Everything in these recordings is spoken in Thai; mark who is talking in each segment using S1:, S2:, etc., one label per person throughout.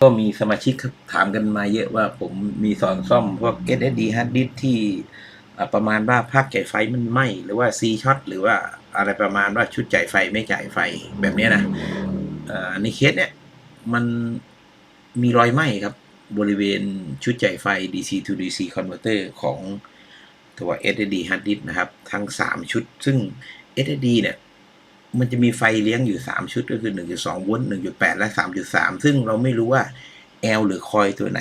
S1: ก็มีสมาชิกถามกันมาเยอะว่าผมมีสอนซ่อมพวก SSD hard disk ที่ประมาณว่าภาคจ่ายไฟมันไหมหรือว่า C ช็อตหรือว่าอะไรประมาณว่าชุดจ่ายไฟไม่จ่ายไฟแบบนี้นะในเคสเนี้ยมันมีรอยไหม้ครับ บริเวณชุดจ่ายไฟ DC to DC converter ของตัว SSD hard disk นะครับ ทั้ง 3 ชุดซึ่ง SSD เนี่ย มันจะมีไฟเลี้ยงอยู่ 3 ชุดก็คือ 1.2โวลต์1.8 และ 3.3 ซึ่งเราไม่รู้ว่า L หรือคอยตัวไหน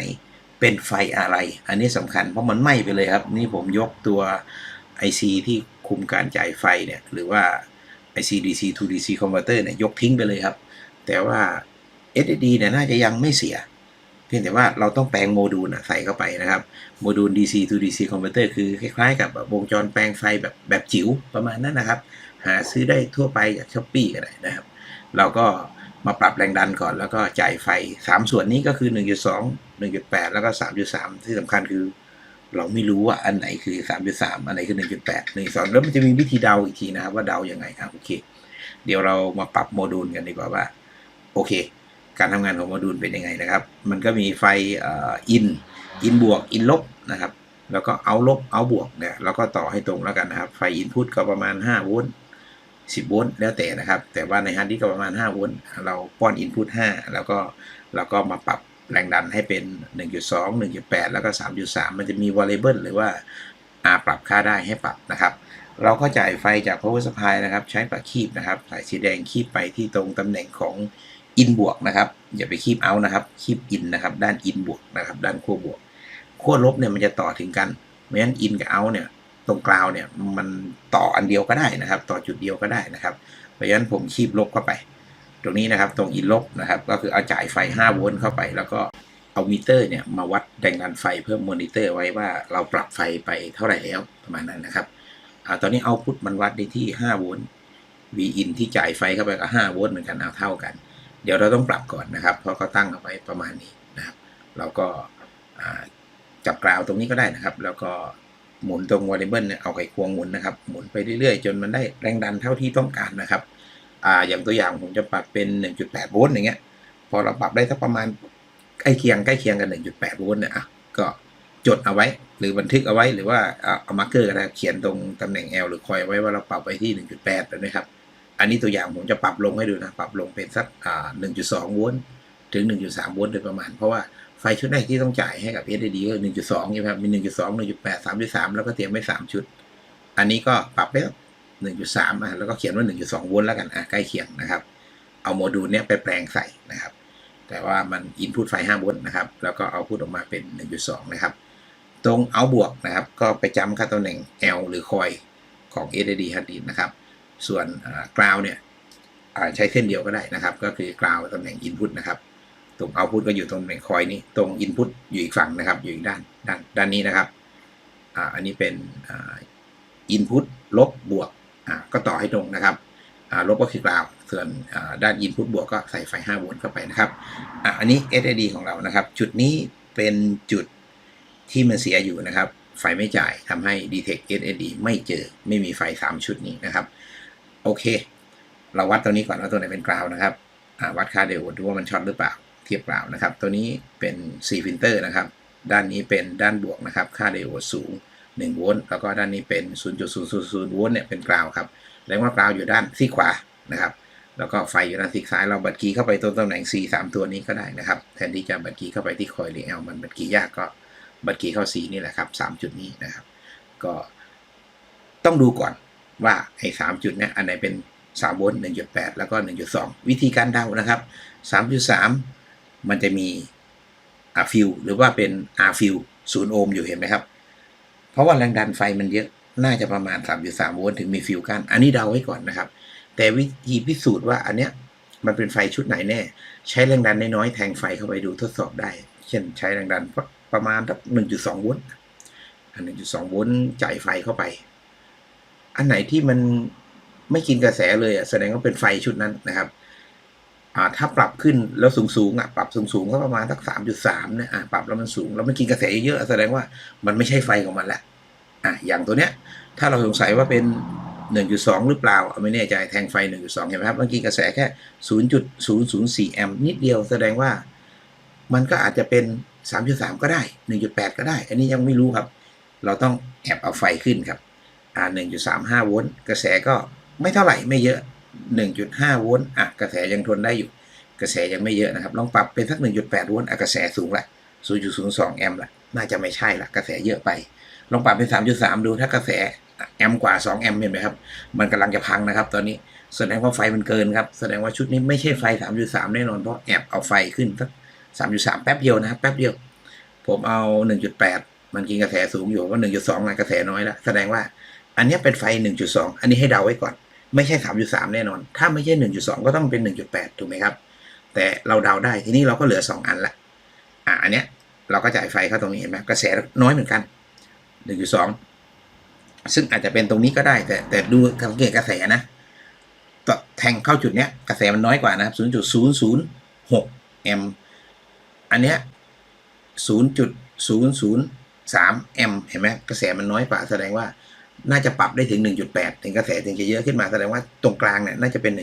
S1: เป็นไฟอะไร อันนี้สำคัญเพราะมันไหม้ไปเลยครับ นี่ผมยกตัว IC ที่คุมการจ่ายไฟเนี่ย หรือว่า IC DC to DC converter เนี่ยยกทิ้งไปเลยครับ แต่ว่า SSD เนี่ยน่าจะยังไม่เสีย เพียงแต่ว่าเราต้องแปลงโมดูลน่ะใส่เข้าไปนะครับ โมดูล DC to DC converter คือคล้ายๆ กับวงจรแปลงไฟแบบแบบจิ๋วประมาณนั้นนะครับ หาซื้อได้ทั่วไปจากช้อปปี้ก็ได้นะครับ เราก็มาปรับแรงดันก่อนแล้วก็จ่ายไฟ 3 ส่วนนี้ก็คือ 1.2 1.8 แล้วก็ 3.3 ที่สำคัญคือ เราไม่รู้ว่าอันไหนคือ 3.3 อันไหนคือ 1.8 1.2 แล้วมันจะมีวิธีเดาอีกทีนะครับ ว่าเดายังไงอะโอเค เดี๋ยวเรามาปรับโมดูลกันดีกว่าว่า โอเค การทำงานของโมดูลเป็นยังไงนะครับ มันก็มีไฟอินอินบวกอินลบนะครับ แล้วก็เอาลบเอาบวกเนี่ยเราก็ต่อให้ตรงแล้วกันนะครับ ไฟอินพุตก็ประมาณ5โวลต์10โวลต์แล้วแต่นะครับ แต่ว่าในฮาร์ดดิสก์ก็ประมาณ5โวลต์เราป้อนอินพุต5แล้วก็เราก็มาปรับแรงดันให้เป็น 1.2 1.8 แล้วก็ 3.3 มันจะมี variable หรือว่าอาปรับค่าได้ให้ปรับนะครับ เราก็จ่ายไฟจาก power supply นะครับ ใช้ปากคีบนะครับ สายสีแดงคีบไปที่ตรงตำแหน่งของ in บวกนะครับ อย่าไปคีบ out นะครับ คีบ in นนะครับ ด้าน in บวกนะครับ ด้านขั้วบวกขั้วลบเนี่ยมันจะต่อถึงกันเพราะฉะนั้น in กับ out เนี่ยตรงกลาวเนี่ยมันต่ออันเดียวก็ได้นะครับ ต่อจุดเดียวก็ได้นะครับ เพราะฉะนั้นผมคีบลบเข้าไป ตรงนี้นะครับตรงอินลบนะครับ ก็คือเอาจ่ายไฟ 5 โวลต์เข้าไป แล้วก็เอามิเตอร์เนี่ยมาวัดแรงดันไฟเพื่อมอนิเตอร์ไว้ว่าเราปรับไฟไปเท่าไหร่แล้วประมาณนั้นนะครับอตอนนี้เอาพุทมันวัดได้ที่ 5 โวลต์ V in ที่จ่ายไฟเข้าไปกับ5โวลต์เหมือนกันเอาเท่ากัน เดี๋ยวเราต้องปรับก่อนนะครับ เพราะเขาตั้งเอาไว้ประมาณนี้นะครับ เราก็จับกราวตรงนี้ก็ได้นะครับ แล้วก็หมุนตรงวอลเลเบิลเนี่ยเอาไขควงหมุนนะครับ หมุนไปเรื่อยๆ จนมันได้แรงดันเท่าที่ต้องการนะครับอ่าอย่างตัวอย่างผมจะปรับเป็น 1.8 โวลต์อย่างเงี้ย พอเราปรับได้สักประมาณใกล้เคียงใกล้เคียงกัน 1.8 โวลต์เนี่ยอะก็จดเอาไว้ หรือบันทึกเอาไว้หรือว่าเอาเอามาร์กเกอร์ก็ได้เขียนตรงตำแหน่ง L หรือคอยไว้ว่าเราปรับไปที่ 1.8แบบนี้ครับ อันนี้ตัวอย่างผมจะปรับลงให้ดูนะ ปรับลงเป็นสักอ่า1.2โวลต์ถึง1.3โวลต์โดยประมาณ เพราะว่าไฟชุดแรกที่ต้องจ่ายให้กับ SSD ก็คือ1.2ใช่ไหมครับมี1.2 1.8 3.3แล้วก็เตรียมไว้3ชุด อันนี้ก็ปรับแล้ว1.3อะแล้วก็เขียนว่า1.2โวลต์แล้วกันอะใกล้เคียงนะครับ เอาโมดูลเนี้ยไปแปลงใส่นะครับ แต่ว่ามันอินพุตไฟ5โวลต์นะครับ แล้วก็เอาพุตออกมาเป็น1.2นะครับ ตรงเอาบวกนะครับ ก็ไปจำค่าตำแหน่ง L หรือคอยของ SSD hard disk นะครับ ส่วนกราวเนี่ยใช้เส้นเดียวก็ได้นะครับ ก็คือกราวตำแหน่ง Input นะครับ ตรง Output ก็อยู่ตรงตำแหน่งคอยนี้ ตรง Input อยู่อีกฝั่งนะครับ อยู่อีกด้านด้านด้านนี้นะครับอันนี้เป็นอ่า Input ลบบวกก็ต่อให้ตรงนะครับลบก็คือกราวส่วนด้าน Input บวกก็ใส่ไฟ5โวลต์เข้าไปนะครับอ,อันนี้ SSD ของเรานะครับ จุดนี้เป็นจุดที่มันเสียอยู่นะครับ ไฟไม่จ่ายทำให้ Detect SSD ไม่เจอไม่มีไฟ 3 ชุดนี้นะครับ โอเค เราวัดตัวนี้ก่อนว่าตัวไหนเป็นกราวนะครับวัดค่าเดลดูว่ามันช็อตหรือเปล่า เทียบกราวนะครับ ตัวนี้เป็น4ฟิลเตอร์นะครับ ด้านนี้เป็นด้านบวกนะครับ ค่าเดลสูง1โวลต์แล้วก็ด้านนี้เป็น 0.000โวลต์เนี่ยเป็นกราวครับแสดงว่ากราวอยู่ด้านซีขวานะครับ แล้วก็ไฟอยู่ด้านซีซ้ายเราบัตรกีย์เข้าไปตรงตำแหน่ง C 3 ตัวนี้ก็ได้นะครับ แทนที่จะบัตรกีย์เข้าไปที่คอยหรือ L มันบัตรกีย์ยากก็บัตรกีย์เข้า C นี่แหละครับ3จุดนี้นะครับ ก็ต้องดูก่อน ว่าไอ้สามจุดเนี้ยอันไหนเป็น3โวลต์1.8 แล้วก็ 1.2 วิธีการเดานะครับ 3.3 มันจะมีอาฟิลหรือว่าเป็นอาฟิลศูนย์โอห์มอยู่เห็นไหมครับ เพราะว่าแรงดันไฟมันเยอะ น่าจะประมาณ 3.3 โวลต์ถึงมีฟิลกัน อันนี้เดาไว้ก่อนนะครับ แต่วิธีพิสูจน์ว่าอันเนี้ยมันเป็นไฟชุดไหนแน่ ใช้แรงดันน้อยๆแทงไฟเข้าไปดูทดสอบได้ เช่นใช้แรงดันประมาณสัก1.2 โวลต์1.2 โวลต์จ่ายไฟเข้าไป อันไหนที่มันไม่กินกระแสเลยอะแสดงว่าเป็นไฟชุดนั้นนะครับอ่าถ้าปรับขึ้นแล้วสูงสูงอะปรับสูงสูงก็ประมาณสักสามจุดสามเนี่ยอ่าปรับแล้วมันสูงแล้วมันกินกระแสเยอะแสดงว่ามันไม่ใช่ไฟของมันละอ่าอย่างตัวเนี้ย ถ้าเราสงสัยว่าเป็น1.2หรือเปล่าเอาไม่แน่ใจแทงไฟ1.2เห็นไหมครับมันกินกระแสแค่0.004แอมป์นิดเดียวแสดงว่า มันก็อาจจะเป็น3.3ก็ได้1.8ก็ได้ อันนี้ยังไม่รู้ครับ เราต้องแอบเอาไฟขึ้นครับ อ่า1.35 โวลต์กระแสก็ไม่เท่าไหร่ไม่เยอะ 1.5 โวลต์อะกระแสยังทนได้อยู่ กระแสยังไม่เยอะนะครับ ลองปรับเป็นสัก 1.8 โวลต์อะกระแสสูงละ 0.02 แอมป์ละน่าจะไม่ใช่ละกระแสเยอะไป ลองปรับเป็น 3.3 ดูถ้ากระแสแอมป์กว่า 2 แอมป์เห็นไหมครับ มันกำลังจะพังนะครับ ตอนนี้แสดงว่าไฟมันเกินครับ แสดงว่าชุดนี้ไม่ใช่ไฟ 3.3 แน่นอนเพราะแอบเอาไฟขึ้นสัก 3.3 แป๊บเดียวนะครับ แป๊บเดียว ผมเอา 1.8 มันกินกระแสสูงอยู่ว่า1.2มันกระแสน้อยแล้วแสดงว่า อันนี้เป็นไฟ 1.2 อันนี้ให้เดาไว้ก่อน ไม่ใช่ 3.3 แน่นอน ถ้าไม่ใช่ 1.2 ก็ต้องเป็น 1.8 ถูกไหมครับ แต่เราเดาได้ ทีนี้เราก็เหลือ 2 อันละ อะอันเนี้ยเราก็จ่ายไฟเข้าตรงนี้เห็นไหมกระแสน้อยเหมือนกัน 1.2 ซึ่งอาจจะเป็นตรงนี้ก็ได้ แต่แต่ดูสังเกตกระแสนะต่แทงเข้าจุดเนี้ยกระแสมันน้อยกว่านะครับ 0.006 แอมป์อันเนี้ย 0.003 แอมป์เห็นไหมกระแสมันน้อยกว่าแสดงว่า น่าจะปรับได้ถึง 1.8 ถึงกระแสถึงจะเยอะขึ้นมาแสดงว่าตรงกลางเนี่ยน่าจะเป็น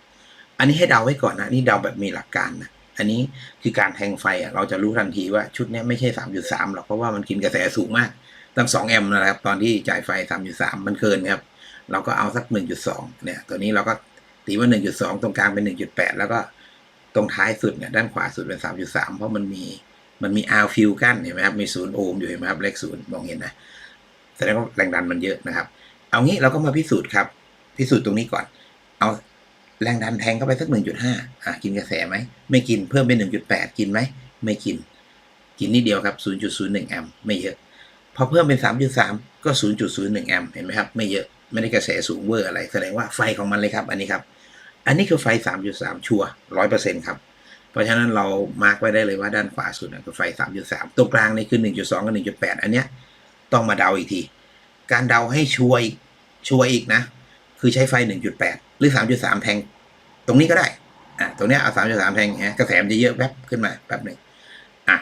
S1: 1.8 อันนี้ให้เดาไว้ก่อนนะนี่เดาแบบมีหลักการนะอันนี้คือการแทงไฟอะเราจะรู้ทันทีว่าชุดนี้ไม่ใช่ 3.3 หรอกเพราะว่ามันกินกระแสสูงมากตั้ง 2 แอมป์นะครับ ตอนที่จ่ายไฟ 3.3 มันเกินครับ เราก็เอาสัก 1.2 เนี่ย ตัวนี้เราก็ตีว่า 1.2 ตรงกลางเป็น 1.8 แล้วก็ตรงท้ายสุดเนี่ยด้านขวาสุดเป็น 3.3 เพราะมันมีมันมีอาร์ฟิลกั้นเห็นไหมครับ มีศูนย์โอห์มอยู่เห็นไหมครับ เลขศูนย์มองเห็นนะ แสดงว่าแรงดันมันเยอะนะครับ เอางี้เราก็มาพิสูจน์ครับ พิสูจน์ตรงนี้ก่อน เอาแรงดันแทงเข้าไปสัก 1.5อะกินกระแสไหม ไม่กินเพิ่มเป็น 1.8 กินไหม ไม่กิน กินนิดเดียวครับ 0.01 แอมป์ไม่เยอะ พอเพิ่มเป็น 3.3 ก็ 0.01 แอมป์เห็นไหมครับ ไม่เยอะ ไม่ได้กระแสสูงเวอร์อะไร แสดงว่าไฟของมันเลยครับ อันนี้ครับ อันนี้คือไฟ 3.3 ชัวร์100%ครับ เพราะฉะนั้นเรามาร์กไว้ได้เลยว่าด้านขวาสุดคือไฟ 3.3 ตรงกลางนี่คือ 1.2 กับ 1.8 อันเนี้ย ต้องมาเดาอีกที การเดาให้ชัวร์ชัวร์อีกนะ คือใช้ไฟ 1.8 หรือ 3.3 แทง ตรงนี้ก็ได้ อะตรงนี้เอา 3.3 แทงฮะกระแสมันจะเยอะแวบขึ้นมาแป๊บหนึ่งอะ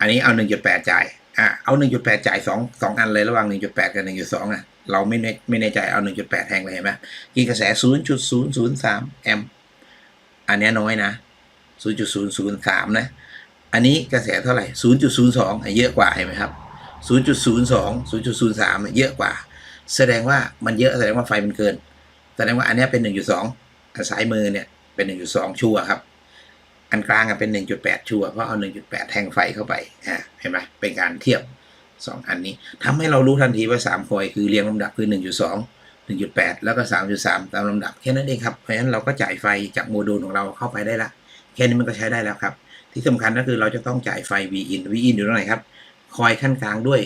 S1: อันนี้เอา 1.8 จ่าย อะเอา 1.8 จ่าย2 2อันเลยระหว่าง 1.8 กับ 1.2 อะ เราไม่ไม่แน่ใจเอา 1.8 แทงเลยเห็นไหมกินกระแส 0.003 แอมป์อันนี้น้อยนะ 0.003 นะ อันนี้กระแสเท่าไหร่ 0.02 เยอะกว่าเห็นไหมครับ 0.02 0.03 เยอะกว่า แสดงว่ามันเยอะแสดงว่าไฟมันเกิน แสดงว่าอันนี้เป็น 1.2อันซ้ายมือเนี่ยเป็น 1.2 ชัวร์ครับ อันกลางอะเป็น 1.8 ชัวร์เพราะเอา 1.8 แทงไฟเข้าไปเห็นไหมเป็นการเทียบ 2 อันนี้ทำให้เรารู้ทันทีว่า3คอยคือเรียงลำดับคือ 1.2 1.8 แล้วก็ 3.3 ตามลำดับแค่นั้นเองครับ เพราะฉะนั้นเราก็จ่ายไฟจากโมดูลของเราเข้าไปได้ละ แค่นี้มันก็ใช้ได้แล้วครับ ที่สำคัญก็คือเราจะต้องจ่ายไฟ V in V in อยู่ตรงไหนครับ คอยขั้นกลางด้วย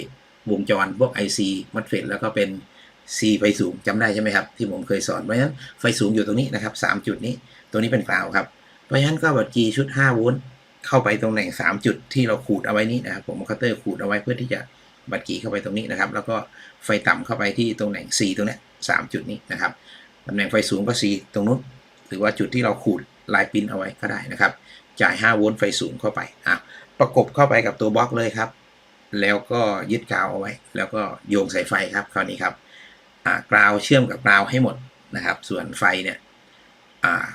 S1: วงจรพวก IC มัดเฟดแล้วก็เป็น C ไฟสูงจำได้ใช่ไหมครับ ที่ผมเคยสอน เพราะฉะนั้นไฟสูงอยู่ตรงนี้นะครับ 3 จุดนี้ ตัวนี้เป็นกราวครับ เพราะฉะนั้นก็บัตรกีชุด 5 โวลต์เข้าไปตรงแหน่ง 3 จุดที่เราขูดเอาไว้นี้นะครับ ผมเอาคัตเตอร์ขูดเอาไว้เพื่อที่จะบัตรกีเข้าไปตรงนี้นะครับ แล้วก็ไฟต่ำเข้าไปที่ตรงแหน่ง C ตรงนี้สามจุดนี้นะครับตำแหน่งไฟสูงก็ C ตรงนู้นหรือว่าจุดที่เราขูดลายปิ้นเอาไว้ก็ได้นะครับ จ่าย 5 โวลต์ไฟสูงเข้าไปอะประกบเข้าไปกับตัวบล็อกเลยครับ แล้วก็ยึดกาวเอาไว้ แล้วก็โยงสายไฟครับคราวนี้ครับกราวเชื่อมกับกราวให้หมดนะครับ ส่วนไฟเนี่ย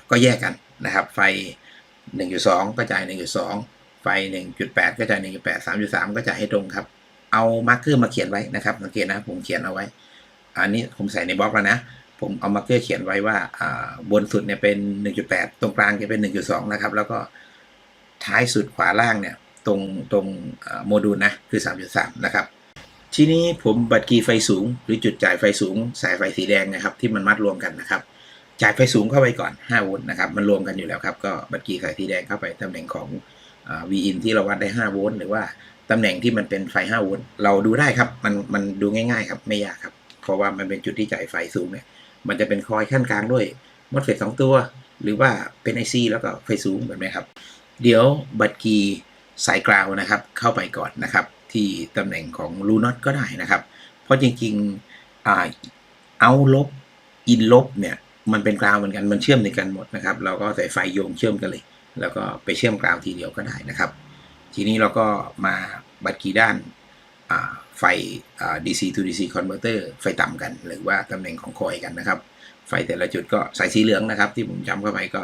S1: ก็แยกกันนะครับ ไฟ 1.2 ก็จ่าย 1.2 ไฟ 1.8 ก็จ่าย 1.8 3.3 ก็จ่ายให้ตรงครับ เอามาร์กเกอร์มาเขียนไว้นะครับสังเกตนะผมเขียนเอาไว้ อันนี้ผมใส่ในบล็อกแล้วนะผมเอามาร์กเกอร์เขียนไว้ว่าอ่าบนสุดเนี่ยเป็น 1.8 ตรงกลางจะเป็น 1.2 นะครับ แล้วก็ท้ายสุดขวาล่างเนี่ย ตรงตรงโมดูลนะคือ 3.3 นะครับ ทีนี้ผมบัตรกีไฟสูง หรือจุดจ่ายไฟสูง สายไฟสีแดงนะครับ ที่มันมัดรวมกันนะครับ จ่ายไฟสูงเข้าไปก่อน 5 โวลต์นะครับ มันรวมกันอยู่แล้วครับ ก็บัตรกีสายสีแดงเข้าไปตำแหน่งของอ่า V in ที่เราวัดได้ 5 โวลต์หรือว่าตำแหน่งที่มันเป็นไฟ 5 โวลต์เราดูได้ครับ มันมันดูง่ายๆครับไม่ยากครับ เพราะว่ามันเป็นจุดที่จ่ายไฟสูงเนี่ยมันจะเป็นคอยขั้นกลางด้วยมอสเฟตสองตัว หรือว่าเป็น IC แล้วก็ไฟสูงแบบนี้ครับ เดี๋ยวบัตรกี สายกราวนะครับเข้าไปก่อนนะครับ ที่ตำแหน่งของรูน็อตก็ได้นะครับ เพราะจริงๆเอาลบอินลบเนี่ยมันเป็นกราวเหมือนกันมันเชื่อมในกันหมดนะครับ เราก็ใส่ไฟโยงเชื่อมกันเลย แล้วก็ไปเชื่อมกราวทีเดียวก็ได้นะครับ ทีนี้เราก็มาบัตรกีด้านไฟ DC to DC converter ไฟต่ำกัน หรือว่าตำแหน่งของคอยกันนะครับ ไฟแต่ละจุดก็ใส่สีเหลืองนะครับ ที่ผมจำเข้าไปก็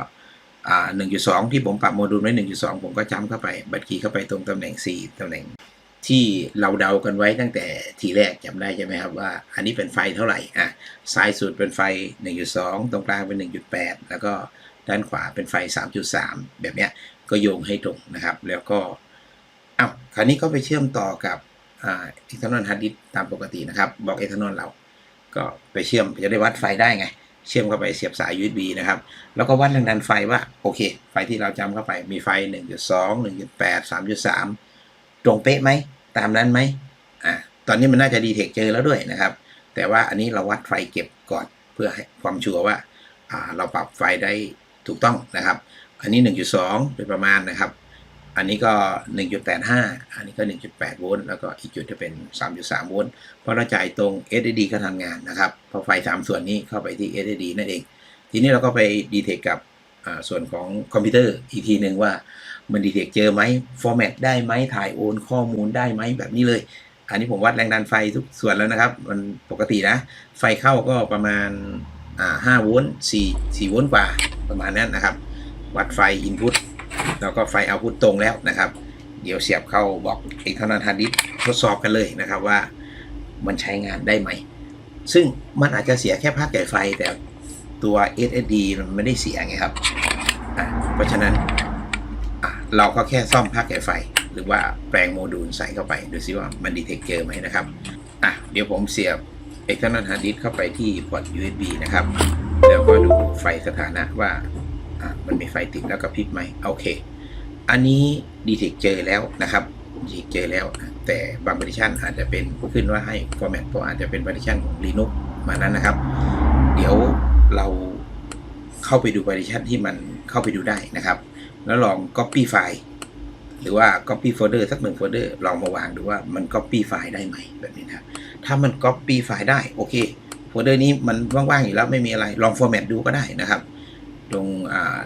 S1: อ่า1.2ที่ผมปรับโมดูลไว้1.2ผมก็จ้ำเข้าไป บัตรคีย์เข้าไปตรงตำแหน่ง4ตำแหน่ง ที่เราเดากันไว้ตั้งแต่ทีแรกจำได้ใช่ไหมครับว่า อันนี้เป็นไฟเท่าไหร่อะซ้ายสุดเป็นไฟ 1.2 ตรงกลางเป็น 1.8 แล้วก็ด้านขวาเป็นไฟ 3.3 แบบเนี้ยก็โยงให้ตรงนะครับ แล้วก็อ้าวคราวนี้ก็ไปเชื่อมต่อกับอ่าเอทานอลฮาร์ดดิสตามปกตินะครับ บอกเอทานอลเรา ก็ไปเชื่อมจะได้วัดไฟได้ไง เชื่อมเข้าไปเสียบสาย USB นะครับ แล้วก็วัดแรงดันไฟว่า โอเค ไฟที่เราจำเข้าไปมีไฟ 1.2 1.8 3.3 ตรงเป๊ะไหม ตามนั้นไหมอ่าตอนนี้มันน่าจะดีเทคเจอแล้วด้วยนะครับ แต่ว่าอันนี้เราวัดไฟเก็บก่อนเพื่อให้ความชัวร์ว่าอ่าเราปรับไฟได้ถูกต้องนะครับ อันนี้ 1.2โดยประมาณนะครับ อันนี้ก็ 1.85 อันนี้ก็ 1.8 โวลต์ แล้วก็อีกจุดจะเป็น 3.3 โวลต์ เพราะเราจ่ายตรง SSD ก็ทำงานนะครับพราะไฟ 3 ส่วนนี้เข้าไปที่ SSD นั่นเอง ทีนี้เราก็ไปดีเทคกับส่วนของคอมพิวเตอร์อีกทีหนึ่งว่ามันดีเทคเจอไหมฟอร์แมตได้ไหมถ่ายโอนข้อมูลได้ไหมแบบนี้เลย อันนี้ผมวัดแรงดันไฟทุกส่วนแล้วนะครับ มันปกตินะ ไฟเข้าก็ประมาณ5โวลต์4 4โวลต์กว่าประมาณนั้นนะครับ วัดไฟอินพุต แล้วก็ไฟเอาพุตตรงแล้วนะครับ เดี๋ยวเสียบเข้าบล็อกเอกเท่านั้นฮาร์ดดิสก์ทดสอบกันเลยนะครับว่ามันใช้งานได้ไหม ซึ่งมันอาจจะเสียแค่ภาคใหญ่ไฟแต่ตัว SSD มันไม่ได้เสียไงครับ เพราะฉะนั้นเราก็แค่ซ่อมภาคใหญ่ไฟ หรือว่าแปลงโมดูลใส่เข้าไป ดูซิว่ามันดีเทคเจอไหมนะครับ อะ เดี๋ยวผมเสียบ external hard disk เข้าไปที่พอร์ต USB นะครับ แล้วก็ดูไฟสถานะว่า มันมีไฟติดแล้วก็พริบไหมโอเค อันนี้ดีเทคเจอแล้วนะครับดีเทคเจอแล้ว แต่บาง partition อาจจะเป็นขึ้นว่าให้ format เพราะอาจจะเป็น partition ของ Linux มานั้นนะครับ เดี๋ยวเราเข้าไปดู partition ที่มันเข้าไปดูได้นะครับ แล้วลอง copy ไฟล์หรือว่า copy folder สักหนึ่งโฟลเดอร์ลองมาวางดูว่ามัน copy ไฟล์ได้ไหมแบบนี้นะถ้ามัน copy ไฟล์ได้โอเคโฟลเดอร์นี้มันว่างๆอยู่แล้วไม่มีอะไรลอง format ดูก็ได้นะครับ ตรง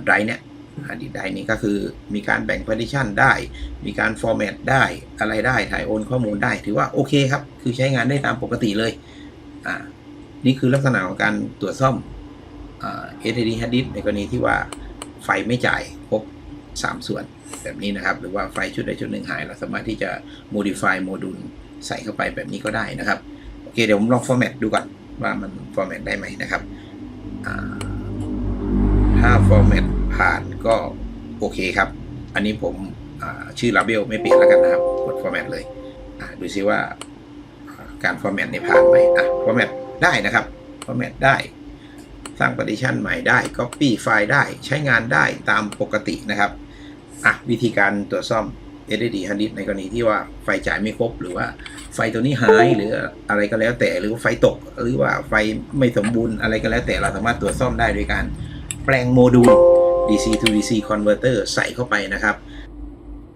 S1: ไดร์เนี่ยอดีตไดร์นี้ก็คือมีการแบ่ง partition ได้ มีการ format ได้อะไรได้ถ่ายโอนข้อมูลได้ ถือว่าโอเคครับ คือใช้งานได้ตามปกติเลยอ่านี่คือลักษณะของการตรวจซ่อมอ่า SSD hard disk ในกรณีที่ว่าไฟไม่จ่ายครบ3 ส่วนแบบนี้นะครับ หรือว่าไฟชุดใดชุดหนึ่งหาย เราสามารถที่จะ modify โมดูลใส่เข้าไปแบบนี้ก็ได้นะครับ โอเค เดี๋ยวผมลอง format ดูก่อนว่ามัน format ได้ไหมนะครับอ่า ถ้า format ผ่านก็โอเคครับ อันนี้ผมชื่อ label ไม่เปลี่ยนแล้วกันนะครับกด format เลยดูซิว่าการ format เนี่ยผ่านไหมอะ format ได้นะครับ format ได้ สร้าง partition ใหม่ได้ copy ไฟล์ได้ใช้งานได้ตามปกตินะครับอะวิธีการตรวจซ่อม SSD hard disk ในกรณีที่ว่าไฟจ่ายไม่ครบ หรือว่าไฟตัวนี้หายหรืออะไรก็แล้วแต่หรือว่าไฟตก หรือว่าไฟไม่สมบูรณ์อะไรก็แล้วแต่เราสามารถตรวจซ่อมได้โดยการ แปลงโมดูล DC to DC converter ใส่เข้าไปนะครับ